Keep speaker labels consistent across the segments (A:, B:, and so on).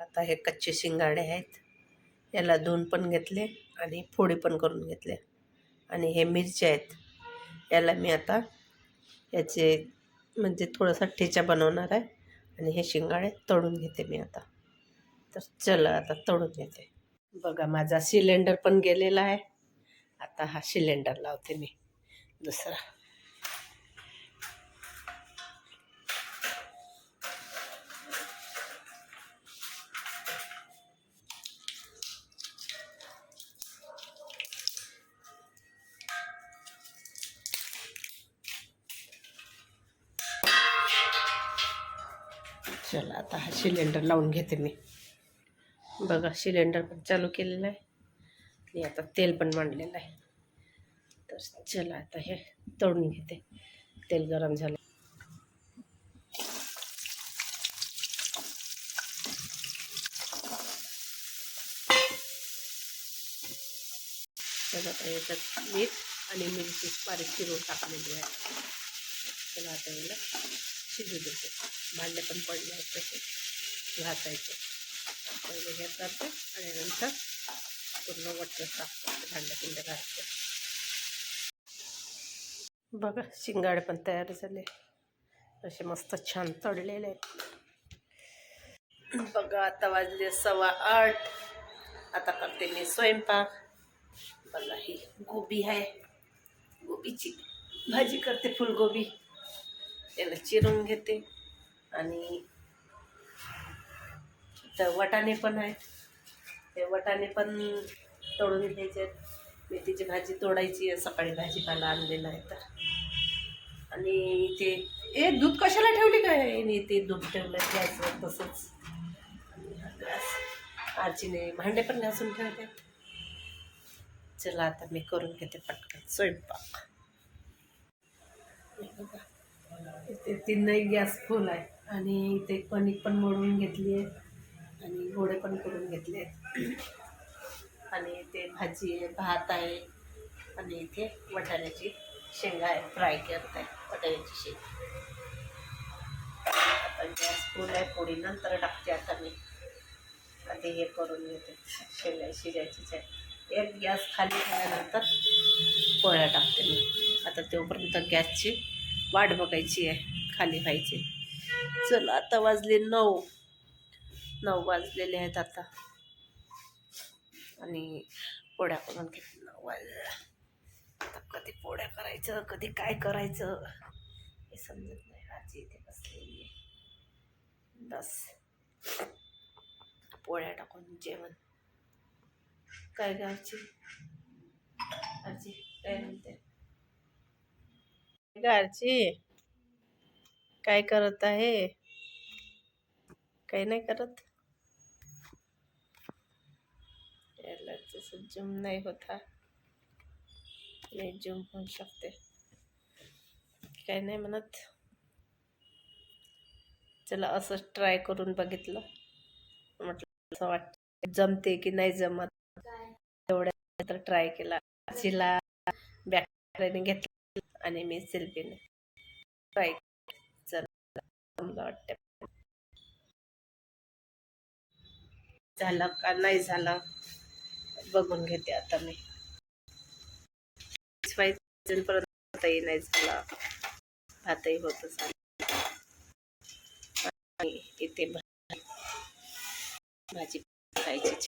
A: आता हे कच्चे शिंगाडे आहेत. याला धुवून पण घेतले आणि फोडी पण करून घेतले. आणि हे मिरच्या आहेत. याला मी आता याचे म्हणजे थोडासा ठेचा बनवणार आहे. आणि हे शिंगाडे तळून घेते मी आता. तर चला आता तळून घेते. बघा माझा सिलेंडर पण गेलेला आहे. आता हा सिलेंडर लावते मी. दुसरा. चला आता हा सिलेंडर लावून घेते मी. बघा सिलेंडर पण चालू केलेलं आहे. आणि आता तेल पण मांडलेलं आहे. तर चला आता हे तळून घेते. तेल गरम झालं. तर आता याच्यात मीठ आणि मिरची बारीक चिरून टाकलेली आहे. चला आता याला शिजू देते. भांडे पण पडले आहेत तसे. घासायचे. पहिले हे करते आणि नंतर पूर्ण वट्ट साफ करते भांडे पिंड घासते. बघा शिंगाडे पण तयार झाले. असे मस्त छान तळलेले आहेत. बघा आता वाजले सव्वा आठ. आता करते मी स्वयंपाक. बघा ही गोबी आहे. गोबीची भाजी करते फुलगोबी. त्याला चिरून घेते. आणि तर वटाणे पण आहेत. ते वटाणे पण तोडून घ्यायचे आहेत. मेथीची भाजी तोडायची आहे. सकाळी भाजीपाला आणलेला आहे तर. आणि ते ए दूध कशाला ठेवली काय आणि ते दूध ठेवलं घ्यायचं तसंच. आणि आजीने भांडे पण घासून ठेवले. चला आता मी करून घेते पटकन. स्वयंपाक. बघा. इथे तीनही गॅस फुल आहे. आणि इथे कणिक पण मळून घेतली आहे. आणि गोळे पण करून घेतले आहेत. आणि इथे भाजी आहे भात आहे. आणि इथे वटाण्याची शेंगा आहे फ्राय करत आहे वटाण्याची शेंगा. आता गॅस फुल आहे पोळी नंतर टाकते आता मी. आधी हे करून घेते. शेंगा शिजायचीच आहे एक गॅस खाली झाल्यानंतर पोळ्या टाकते मी. आता तोपर्यंत गॅसची वाट बघायची आहे खाली व्हायची. चला आता वाजले नऊ. नऊ वाजलेले आहेत आता. आणि पोळ्या करून घेत नऊ वाजला. आता कधी पोळ्या करायचं कधी काय करायचं? हे समजत नाही. आजी इथे बसलेली आहे. बस. पोळ्या टाकून जेवण. काय गावची आजी काय म्हणते? काय ग आजी काय करत आहे? काही नाही करत. याला तसं जूम नाही होता नाही जूम होऊ शकते. काय नाही म्हणत. चला असंच ट्राय करून बघितलं. म्हटलं असं वाटतं जमते की नाही जमत. एवढ्या तर ट्राय केला. आजीला. बॅकने घेतलं. आणि मी सेल्फीने ट्राय चला वाटतं झालं का? नाही झालं. बघून घेते आता मी. पर्यंत भातही नाही झाला. भातही होत आणि इथे भाजी खायची.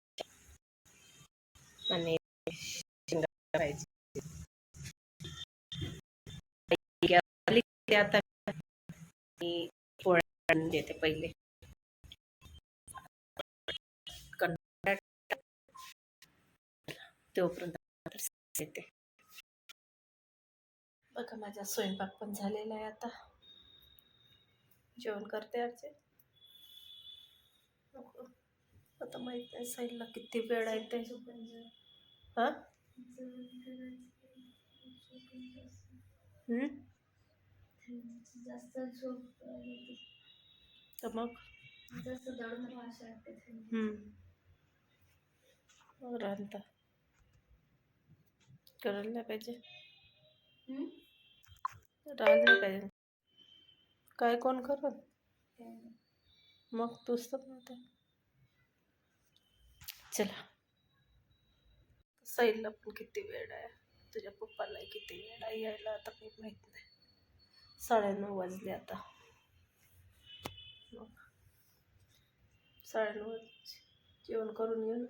A: आणि शेंगा करायची ते आता पोळ्या देते पहिले. तोपर्यंत येते. बघा माझा स्वयंपाक पण झालेला आहे आता. जेवण करते आजचे आता माहीत नाही साईडला किती वेळ आहे ते. हा? हम्म?
B: जास्त झोप येते.
A: तर मग?
B: जास्त दडून भाषा वाटते
A: हम्म. मग राहता करायला नाही पाहिजे.
B: हम्म?
A: नाही पाहिजे. काय कोण करत मग तूच तर म्हणते. चला. साईलला पण किती वेळ आहे. तुझ्या पप्पाला किती वेळ आहे यायला आता काही माहीत नाही. साडेनऊ वाजले आता. मग साडेनऊ वाजले. जेवण करून येऊन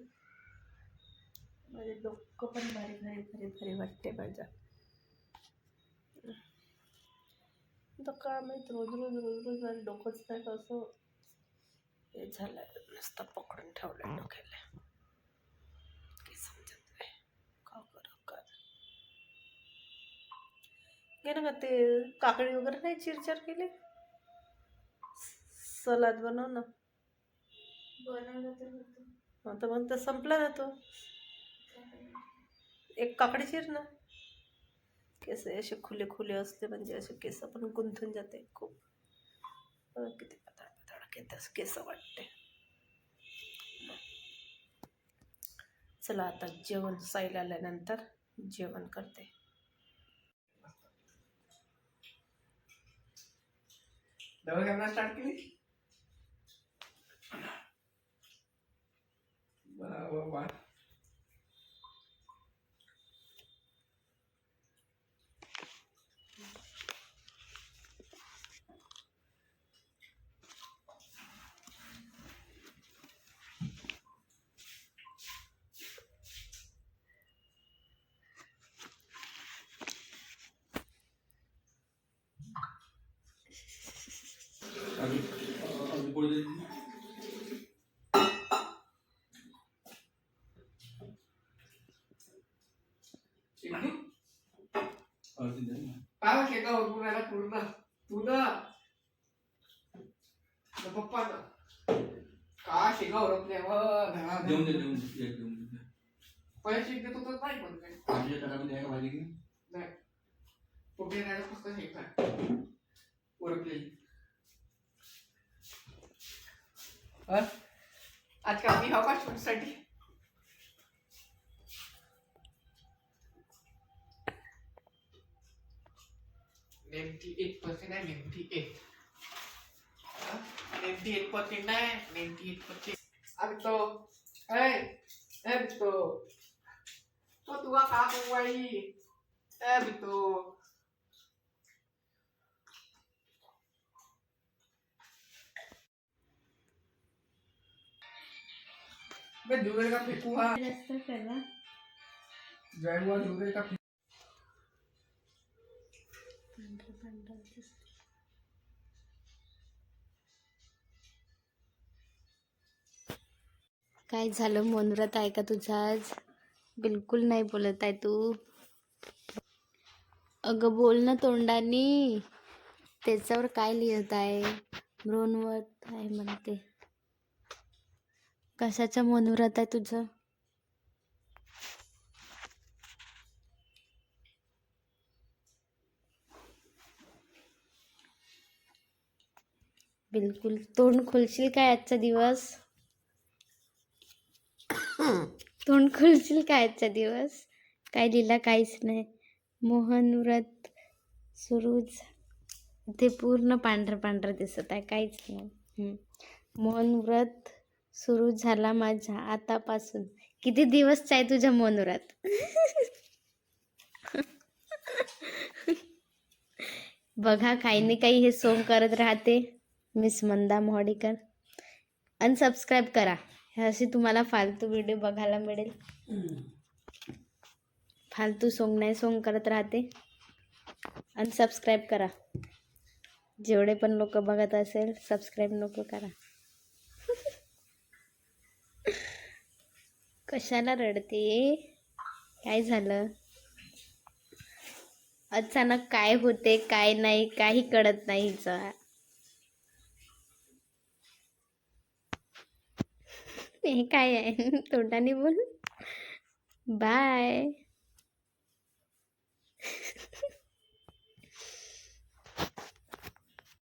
A: माझे डोकं पण भारी भारी भारी भारी वाटते माझ्या. आता काय माहीत रोज रोज रोज रोज माझं डोकंच नाही असं. हे झालं नुसतं पकडून ठेवलं डोक्याला काही समजत नाही का करू काय घे ना का ते काकडी वगैरे नाही चिरचार केली? सलाद बनव ना.
B: बनवलं तर
A: आता मग तर संपला ना तो. एक काकडी चिर ना. केस असे खुले खुले असते म्हणजे असे केस पण गुंतून जाते खूप. किती पातळ पातळ केस केस वाटते. चला आता जेवण साईल आल्यानंतर जेवण करते.
C: डबल कॅमेरा स्टार्ट केली वा काय शेका होतो मला पूर्ण तू ना पप्पा का शेका होत नाही
D: देऊन दे. देऊन दे देऊन दे
C: पैसे देत होतं नाही पण काय
D: टाकामध्ये आहे का भाजी की
C: नाही कुठे नाही फक्त शेका ओळखले आज का मी हवा शूटसाठी नेमकी एट पर्सेंट आहे नेमकी एट नेमकी एट पर्सेंट आहे नेमकी एट पर्सेंट अभी तो अभी तो तो तुआ का कुवाई अभी तो मैं का का
B: पांढरं पांढरं दिसतं.
E: काय झालं? मनोरथ आहे का तुझा आज? बिलकुल नाही बोलत आहे तू. अगं बोल ना तोंडानी. त्याच्यावर काय लिहित आहे? भ्रूणवत आहे म्हणते. कशाचं मनोरथ आहे तुझं? बिलकुल. तोंड खोलशील काय आजचा दिवस? तोंड खोलशील काय आजचा दिवस? काय लिहिला काहीच नाही. मोहन व्रत सुरूच. ते पूर्ण पांढरं पांढरं दिसत आहे. काहीच नाही. मोहन व्रत सुरू झाला माझा आतापासून. किती दिवस आहे तुझ्या मनोरात? बघा काही नाही काही हे सोंग करत राहते मिस मंदा मोहडीकर. अनसबस्क्राईब करा. हे असे तुम्हाला फालतू व्हिडिओ बघायला मिळेल. फालतू सोंग नाही सोंग करत राहते. अनसबस्क्राईब करा. जेवढे पण लोक बघत असेल सबस्क्राईब नको करा. कशाला रडते? काय झालं? अचानक काय होते काय नाही काही कळत नाही हिचं. हे काय आहे? तोंडाने बोल. बाय.